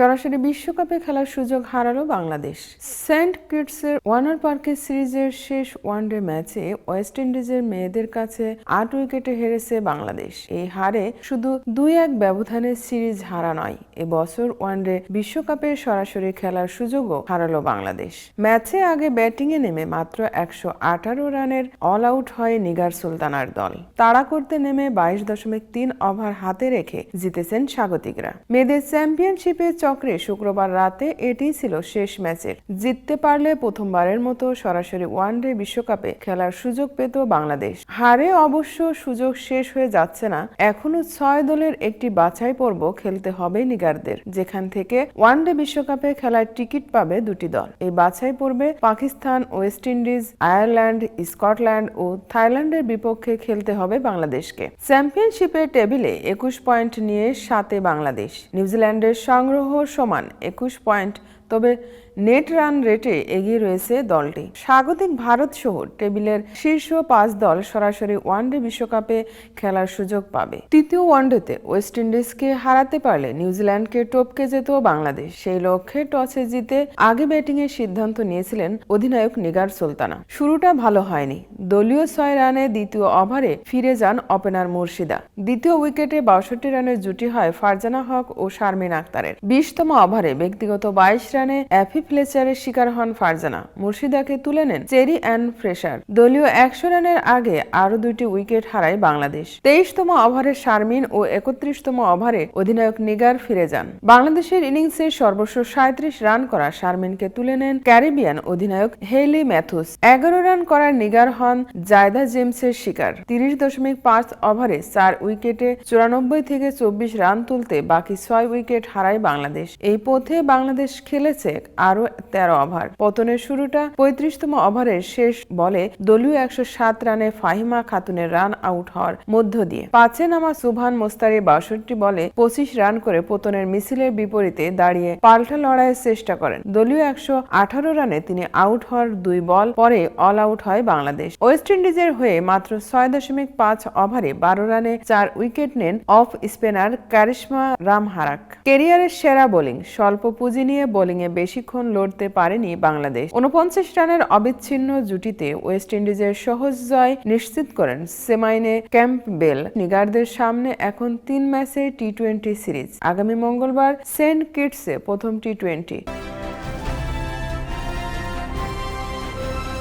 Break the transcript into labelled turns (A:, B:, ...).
A: সরাসরি বিশ্বকাপে খেলার সুযোগ হারালো বাংলাদেশ। সেন্ট কিটসের ওয়ানার পার্কের সিরিজের শেষ ওয়ানডে ম্যাচে ওয়েস্ট ইন্ডিজের মেয়েদের কাছে আট উইকেটে হেরেছে বাংলাদেশ। এই হারে শুধু দুই এক ব্যবধানে সিরিজ হারা নয় এবছর ওয়ানডে বিশ্বকাপে সরাসরি খেলার সুযোগও হারালো বাংলাদেশ। ম্যাচে আগে ব্যাটিংয়ে নেমে মাত্র একশো আঠারো রানের অল আউট হয় নিগার সুলতানার দল। তাড়া করতে নেমে বাইশ দশমিক তিন ওভার হাতে রেখে জিতেছেন স্বাগতিকরা। মেয়েদের চ্যাম্পিয়নশিপে চক্রে শুক্রবার রাতে এটিই ছিল শেষ ম্যাচের। জিততে পারলে প্রথমবারের মতো সরাসরি ওয়ানডে বিশ্বকাপে খেলার সুযোগ পেত বাংলাদেশ। হারে অবশ্য সুযোগ শেষ হয়ে যাচ্ছে না। এখনও ছয় দলের একটি বাছাই পর্ব খেলতে হবে নিগারদের, যেখান থেকে ওয়ানডে বিশ্বকাপে খেলার টিকিট পাবে দুটি দল। এই বাছাই পর্বে Pakistan, West Indies, Ireland, Scotland ও থাইল্যান্ডের বিপক্ষে খেলতে হবে বাংলাদেশকে। চ্যাম্পিয়নশিপের টেবিলে একুশ পয়েন্ট নিয়ে সাতে বাংলাদেশ। নিউজিল্যান্ডের সংগ্রহ সমান একুশ পয়েন্ট তবে নেট রান রেটে এগিয়ে রয়েছে দলটি। স্বাগতিক ভারত সহ টেবিলের শীর্ষ পাঁচ দল সরাসরি ওয়ানডে বিশ্বকাপে খেলার সুযোগ পাবে। তৃতীয় ওয়ানডেতে ওয়েস্ট ইন্ডিজকে হারাতে পারলে নিউজিল্যান্ডকে টপকে যেত বাংলাদেশ। সেই লক্ষ্যে টসে জিতে আগে ব্যাটিংয়ের সিদ্ধান্ত নিয়েছিলেন অধিনায়ক নিগার সুলতানা। শুরুটা ভালো হয়নি। দলীয় ছয় রানে দ্বিতীয় ওভারে ফিরে যান ওপেনার মুর্শিদা। দ্বিতীয় উইকেটে বাষট্টি রানের জুটি হয় ফারজানা হক ও শারমিন আক্তারের বিশতম ওভারে ব্যক্তিগত বাইশ রানে অ্যাফি ফ্লেচারের শিকার হন ফারজানা। মুর্শিদাকে তুলে নেন চেরি অ্যান্ড ফ্রেশার। দলীয় একশো রানের আগে আরও দুইটি উইকেট হারায় বাংলাদেশ। তেইশতম ওভারে শারমিন ও একত্রিশতম ওভারে অধিনায়ক নিগার ফিরে যান। বাংলাদেশের ইনিংসে সর্বস্ব সাঁত্রিশ রান করা শারমিনকে তুলে নেন ক্যারিবিয়ান অধিনায়ক হেইলি ম্যাথুস। এগারো রান করার নিগার হন জায়দা জেমসের শিকার। তিরিশ দশমিক পাঁচ ওভারে চার উইকেটে চুরানব্বই থেকে চব্বিশ রান তুলতে বাকি ছয় উইকেট হারায় বাংলাদেশ। এই পথে বাংলাদেশ খেলেছে আরও তেরো ওভার। পতনের শুরুটা পঁয়ত্রিশতম ওভারের শেষ বলে দলীয় একশো সাত রানে ফাহিমা খাতুনের রান আউট হওয়ার মধ্য দিয়ে। পাঁচে নামা সুভান মোস্তারি বাষট্টি বলে পঁচিশ রান করে পতনের মিছিলের বিপরীতে দাঁড়িয়ে পাল্টা লড়াইয়ের চেষ্টা করেন। দলীয় একশো আঠারো রানে তিনি আউট হওয়ার দুই বল পরে অল আউট হয় বাংলাদেশ। ওয়েস্ট ইন্ডিজের হয়ে মাত্র ছয় দশমিক পাঁচ ওভারে বারো রানে চার উইকেট নেন অফ স্পিনার কারিশমা রামহারাক। কেরিয়ারের সেরা বোলিং, স্বল্প পুঁজি নিয়ে বোলিংয়ে বেশিক্ষণ লড়তে পারেনি বাংলাদেশ। উনপঞ্চাশ রানের অবিচ্ছিন্ন জুটিতে ওয়েস্ট ইন্ডিজের সহজ জয় নিশ্চিত করেন সেমাইনে ক্যাম্প বেল। নিগারদের সামনে এখন তিন ম্যাচের টি টোয়েন্টি সিরিজ। আগামী মঙ্গলবার সেন্ট কিটসে প্রথম টি টোয়েন্টি।